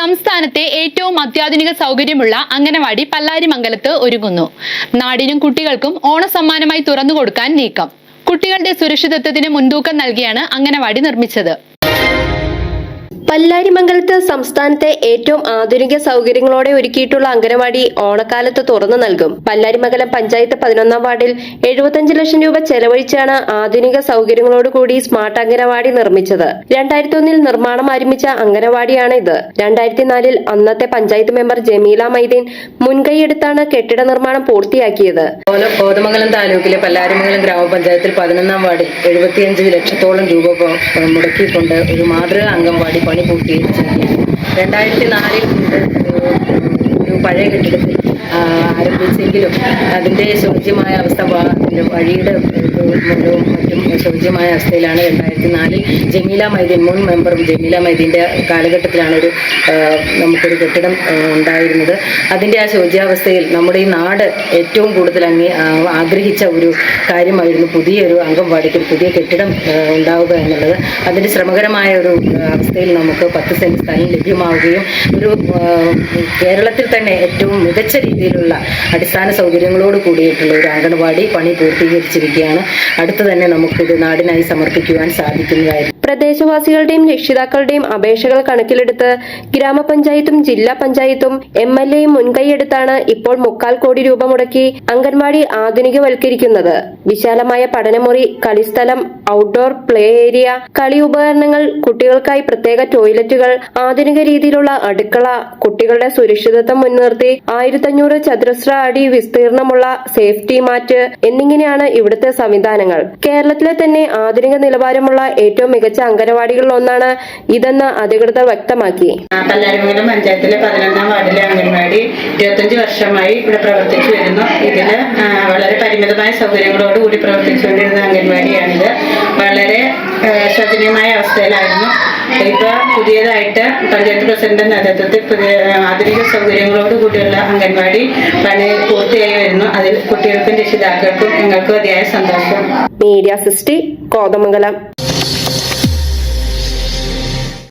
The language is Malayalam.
സംസ്ഥാനത്തെ ഏറ്റവും അത്യാധുനിക സൗകര്യമുള്ള അംഗനവാടി പല്ലാരിമംഗലത്ത് ഒരുങ്ങുന്നു. നാടിനും കുട്ടികൾക്കും ഓണസമ്മാനമായി തുറന്നു കൊടുക്കാൻ നീക്കം. കുട്ടികളുടെ സുരക്ഷിതത്വത്തിന് മുൻതൂക്കം നൽകിയാണ് അംഗനവാടി നിർമ്മിച്ചത്. പല്ലാരിമംഗലത്ത് സംസ്ഥാനത്തെ ഏറ്റവും ആധുനിക സൗകര്യങ്ങളോടെ ഒരുക്കിയിട്ടുള്ള അംഗനവാടി ഓണക്കാലത്ത് തുറന്നു നൽകും. പല്ലാരിമംഗലം പഞ്ചായത്ത് പതിനൊന്നാം വാർഡിൽ എഴുപത്തഞ്ച് ലക്ഷം രൂപ ചെലവഴിച്ചാണ് ആധുനിക സൗകര്യങ്ങളോടുകൂടി സ്മാർട്ട് അംഗനവാടി നിർമ്മിച്ചത്. രണ്ടായിരത്തി ഒന്നിൽ നിർമ്മാണം ആരംഭിച്ച അംഗനവാടിയാണ് ഇത്. രണ്ടായിരത്തി നാലിൽ അന്നത്തെ പഞ്ചായത്ത് മെമ്പർ ജമീല മൈദീൻ മുൻകൈയെടുത്താണ് കെട്ടിട നിർമ്മാണം പൂർത്തിയാക്കിയത്. കോതമംഗലം താലൂക്കിലെ പല്ലാരിമംഗലം ഗ്രാമപഞ്ചായത്തിൽ പതിനൊന്നാം വാർഡിൽ എഴുപത്തിയഞ്ച് ലക്ഷത്തോളം രൂപ മുടക്കിയിട്ടുണ്ട് ഒരു മാതൃക അംഗൻവാടി പണി പൂർത്തീകരിച്ചിരിക്കുകയാണ് രണ്ടായിരത്തി നാലിൽ ഒരു പഴയ കെട്ടിടത്തിൽ ആ, ആരംഭിച്ചെങ്കിലും അതിന്റെ ശോച്യമായ അവസ്ഥ വഴിയുടെ മൂലവും മറ്റും ശോച്യമായ അവസ്ഥയിലാണ് രണ്ടായിരത്തി നാലിൽ ജമീല മൈദീൻ മുൻ മെമ്പറും ജമീല മൈദീന്റെ കാലഘട്ടത്തിലാണ് ഒരു നമുക്കൊരു കെട്ടിടം ഉണ്ടായിരുന്നത്. അതിന്റെ ആ ശോച്യാവസ്ഥയിൽ നമ്മുടെ ഈ നാട് ഏറ്റവും കൂടുതൽ അങ്ങേ ആഗ്രഹിച്ച ഒരു കാര്യമായിരുന്നു പുതിയൊരു അംഗൻവാടിക്ക് പുതിയ കെട്ടിടം ഉണ്ടാവുക എന്നുള്ളത്. അതിന്റെ ശ്രമകരമായ ഒരു അവസ്ഥയിൽ നമുക്ക് പത്ത് സെന്റ് സ്ഥലം ലഭ്യമാവുകയും ഒരു കേരളത്തിൽ തന്നെ ഏറ്റവും മികച്ച രീതിയിലുള്ള അടിസ്ഥാന സൗകര്യങ്ങളോട് കൂടിയിട്ടുള്ള ഒരു അംഗൻവാടി പണി പൂർത്തീകരിച്ചിരിക്കുകയാണ്. അടുത്ത് തന്നെ നമുക്കിത് നാടിനായി സമർപ്പിക്കുവാൻ സാധിക്കുന്നതായിരുന്നു പ്രദേശവാസികളുടെയും രക്ഷിതാക്കളുടെയും അപേക്ഷകൾ കണക്കിലെടുത്ത് ഗ്രാമപഞ്ചായത്തും ജില്ലാ പഞ്ചായത്തും എം എൽ എയും മുൻകൈയെടുത്താണ് ഇപ്പോൾ മുക്കാൽ കോടി രൂപ മുടക്കി അംഗൻവാടി ആധുനികവൽക്കരിക്കുന്നത്. വിശാലമായ പഠനമുറി കളിസ്ഥലം ഔട്ട്ഡോർ പ്ലേ ഏരിയ കളി ഉപകരണങ്ങൾ കുട്ടികൾക്കായി പ്രത്യേക ടോയ്ലറ്റുകൾ ആധുനിക രീതിയിലുള്ള അടുക്കള കുട്ടികളുടെ സുരക്ഷിതത്വം മുൻനിർത്തി ആയിരത്തഞ്ഞൂറ് ചതുരശ്ര അടി വിസ്തീർണമുള്ള സേഫ്റ്റി മാറ്റ് എന്നിങ്ങനെയാണ് ഇവിടുത്തെ സംവിധാനങ്ങൾ. കേരളത്തിലെ തന്നെ ആധുനിക നിലവാരമുള്ള ഏറ്റവും മികച്ച അംഗനവാടികളിൽ ഒന്നാണ് ഇതെന്ന് അധികൃതർ വ്യക്തമാക്കി. പഞ്ചായത്തിലെ പതിനൊന്നാം വാർഡിലെ അംഗൻവാടി ഇരുപത്തഞ്ച് വർഷമായി ഇവിടെ പ്രവർത്തിച്ചു വരുന്നു. ഇതിൽ പരിമിതമായ സൗകര്യങ്ങളോടുകൂടി പ്രവർത്തിച്ചുകൊണ്ടിരുന്ന അംഗൻവാടിയാണിത്. വളരെ ശോചനീയമായ അവസ്ഥയിലായിരുന്നു. ഇപ്പോൾ പുതിയതായിട്ട് പഞ്ചായത്ത് പ്രസിഡന്റ് നേതൃത്വത്തിൽ പുതിയ ആധുനിക സൗകര്യങ്ങളോട് കൂടിയുള്ള അംഗൻവാടി പണി പൂർത്തിയായി വരുന്നു. അതിൽ കുട്ടികൾക്കും രക്ഷിതാക്കൾക്കും ഞങ്ങൾക്കും അതിയായ സന്തോഷം. മീഡിയ സിസ്റ്റി കോതമംഗലം.